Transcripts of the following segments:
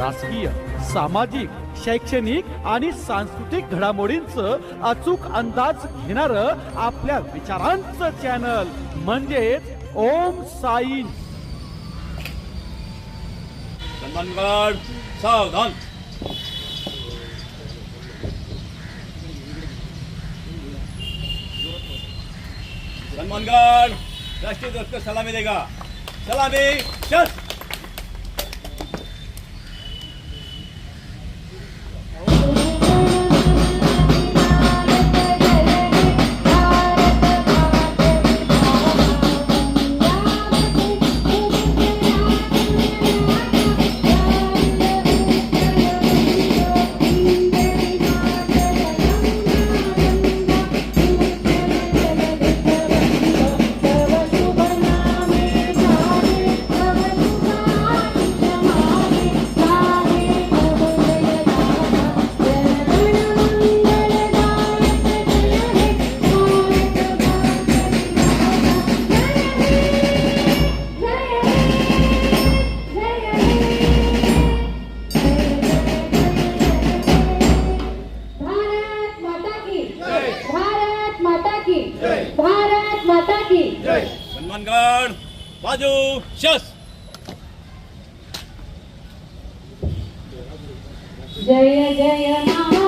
राजकीय सामाजिक शैक्षणिक आणि सांस्कृतिक घडामोडींचं अचूक अंदाज घेणार आपल्या विचारांचं चॅनल म्हणजेच ओम साई सावधान. सन्मानगड राष्ट्रीय ध्वज को सलामी देगा. सलामी चल માનગઢ બાજુ શસ જય જય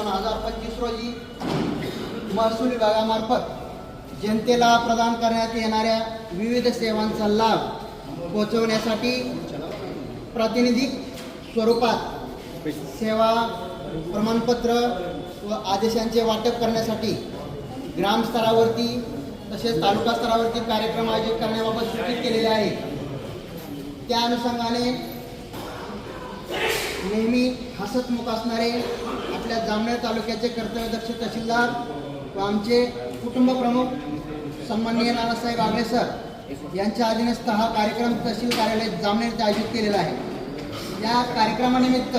दोन हजार पंचवीस रोजी महसूल विभागामार्फत जनतेला प्रदान करण्यात येणाऱ्या विविध सेवांचा लाभ पोहोचवण्यासाठी प्रातिनिधिक स्वरूपात सेवा प्रमाणपत्र व आदेशांचे वाटप करण्यासाठी ग्रामस्तरावरती तसेच तालुका स्तरावरती कार्यक्रम आयोजित करण्याबाबत सूचित केलेले आहे. त्या अनुषंगाने नेहमी हसतमुख असणारे आपल्या जामनेर तालुक्याचे कर्तव्यदक्ष तहसीलदार व आमचे कुटुंब प्रमुख सन्माननीय नानासाहेब आगळे सर यांच्या अधीनस्थ हा कार्यक्रम तहसील कार्यालय जामनेर आयोजित केलेला आहे. या कार्यक्रमानिमित्त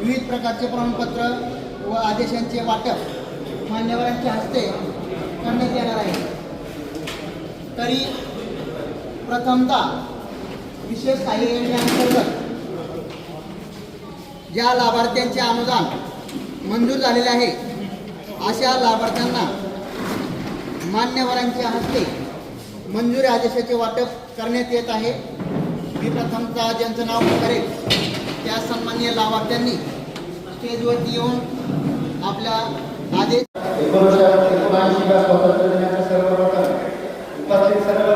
विविध प्रकारचे प्रमाणपत्र व आदेशांचे वाटप मान्यवरांच्या हस्ते करण्यात येणार आहे. तरी प्रथमतः विशेष सहाय्य योजनेअंतर्गत ज्या लाभार्थ्यांचे अनुदान मंजूर झालेले आहे. अशा लाभार्थ्यांना मान्यवरांच्या हस्ते मंजुरी आदेशाचे वाटप करण्यात येत आहे. मी प्रथमतः ज्यांचं नाव करेल त्या सन्मान्य लाभार्थ्यांनी स्टेजवरती येऊन आपल्या आदेश एकोणीसशे सर्वप्रथम उपस्थित सर्व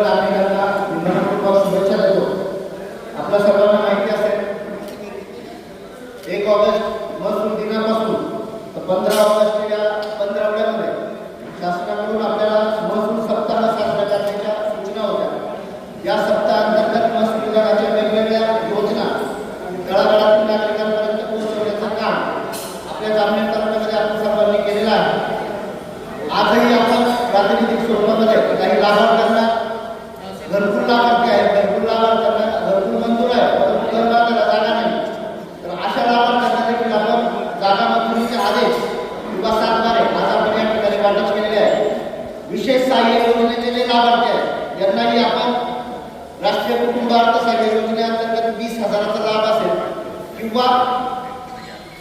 एक ऑगस्ट महसूल दिनापासून. तर पंधरा ऑगस्ट किंवा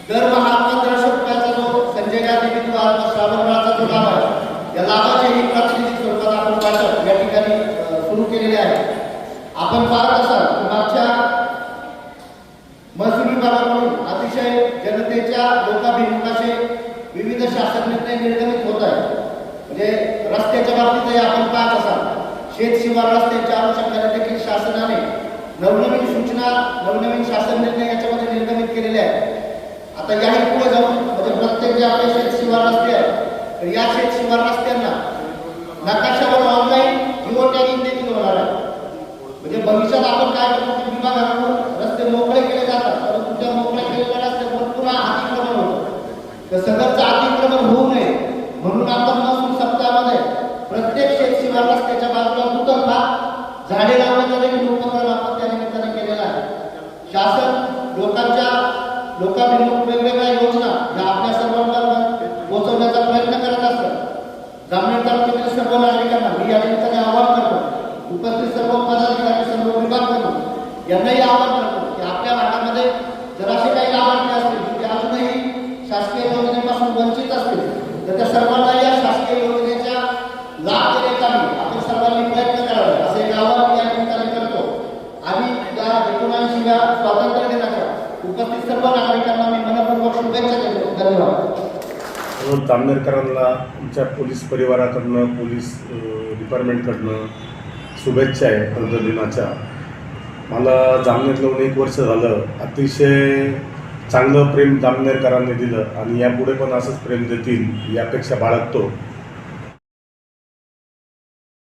दरमहा पंधराशे रुपयाचा जो संजय गांधी किंवा श्रावणबाळाचा जो लाभ आहे या लाभाचेही प्रातिनिधिक स्वरूपात आपण वाटप या ठिकाणी सुरू केलेले आहे. आपण पाहत असाल मागच्या महसूल विभागाकडून अतिशय जनतेच्या लोकाभिमुखाचे विविध शासन निर्णय निर्गमित होत आहेत. म्हणजे रस्त्याच्या बाबतीतही आपण पाहत असाल शेत शिवार रस्त्यांच्या अनुषंगाने नवनवीन नवनवीन शासन निर्णय याच्यामध्ये निर्गमित केलेले आहेत. आता याही पुढे जाऊन म्हणजे प्रत्येक जे आपले शेत शिवार रस्ते आहेत तर या शेत शिवार रस्त्यांना नकाशावर ऑनलाईन जिओ टॅगिंग देखील होणार आहे. म्हणजे भविष्यात आपण काय करतो की विभागाकडून रस्ते मोकळे केले जातात परंतु त्या मोकळे केलेल्या रस्त्यावर पुन्हा अतिक्रमण होतं तर सदरचं अतिक्रमण होऊ नये म्हणून आपण महसूल सप्ताहामध्ये प्रत्येक शेत शिवार रस्त्याच्या बाजूला दुतर्फा झाडे लावण्याचा देखील उपक्रम आपण त्या निमित्ताने केलेला आहे शासन लोकांच्या लोकांभिमुख वेगवेगळ्या योजना या आपल्या सर्वांपर्यंत पोहोचवण्याचा प्रयत्न करत असतात. ग्रामीण तालुक्यातील सर्व नागरिकांना मी या निमित्ताने आवाहन करतो उपस्थित सर्व पदाधिकारी सर्व विभाग प्रमुख यांनाही आवाहन करतो की आपल्या भागामध्ये जर काही लाभार्थी असतील ते अजूनही शासकीय योजनेपासून वंचित असतील तर त्या सर्वांना या शासकीय योजना लाभ देण्यासाठी आपण सर्वांनी प्रयत्न करावे असे एक आवाहन मी या निमित्ताने करतो आणि या एकोणऐंशीव्या स्वातंत्र्य दिनाच्या उपस्थित सर्व नागरिकांना मी मनपूर्वक शुभेच्छा देतो धन्यवाद. जामनेरकरांना तुमच्या पोलीस परिवाराकडनं पोलीस डिपार्टमेंटकडनं शुभेच्छा आहे पंधरा मला जामनेर लावून एक वर्ष झालं. अतिशय चांगलं प्रेम जामनेरकरांनी दिलं आणि यापुढे पण असंच प्रेम देतील यापेक्षा बाळगतो.